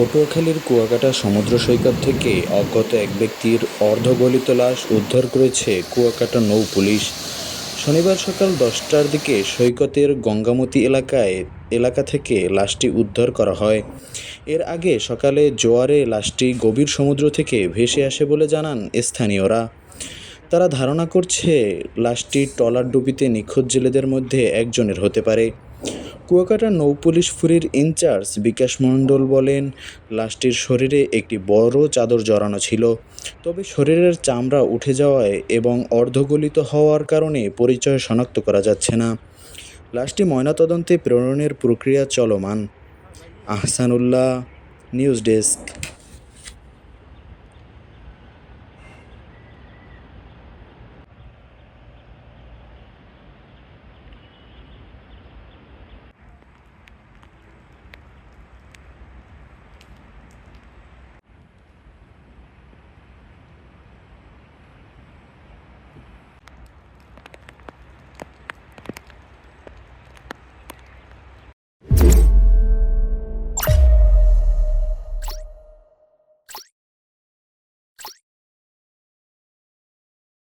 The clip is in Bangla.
পটুয়াখালীর কুয়াকাটা সমুদ্র সৈকত থেকে অজ্ঞাত এক ব্যক্তির অর্ধগলিত লাশ উদ্ধার করেছে কুয়াকাটা নৌ পুলিশ। শনিবার সকাল দশটার দিকে সৈকতের গঙ্গামতি এলাকায় এলাকা থেকে লাশটি উদ্ধার করা হয়। এর আগে সকালে জোয়ারে লাশটি গভীর সমুদ্র থেকে ভেসে আসে বলে জানান স্থানীয়রা। তারা ধারণা করছে, লাশটি ট্রলার ডুবিতে নিখোঁজ জেলেদের মধ্যে একজনের হতে পারে। কুয়াকাটা নৌপুলিশ ফুরির ইনচার্জ বিকাশ মণ্ডল বলেন, লাশটির শরীরে একটি বড় চাদর জড়ানো ছিল। তবে শরীরের চামড়া উঠে যাওয়ায় এবং অর্ধগলিত হওয়ার কারণে পরিচয় শনাক্ত করা যাচ্ছে না। লাশটি ময়নাতদন্তে প্রেরণের প্রক্রিয়া চলমান। Ahsanullah, news desk.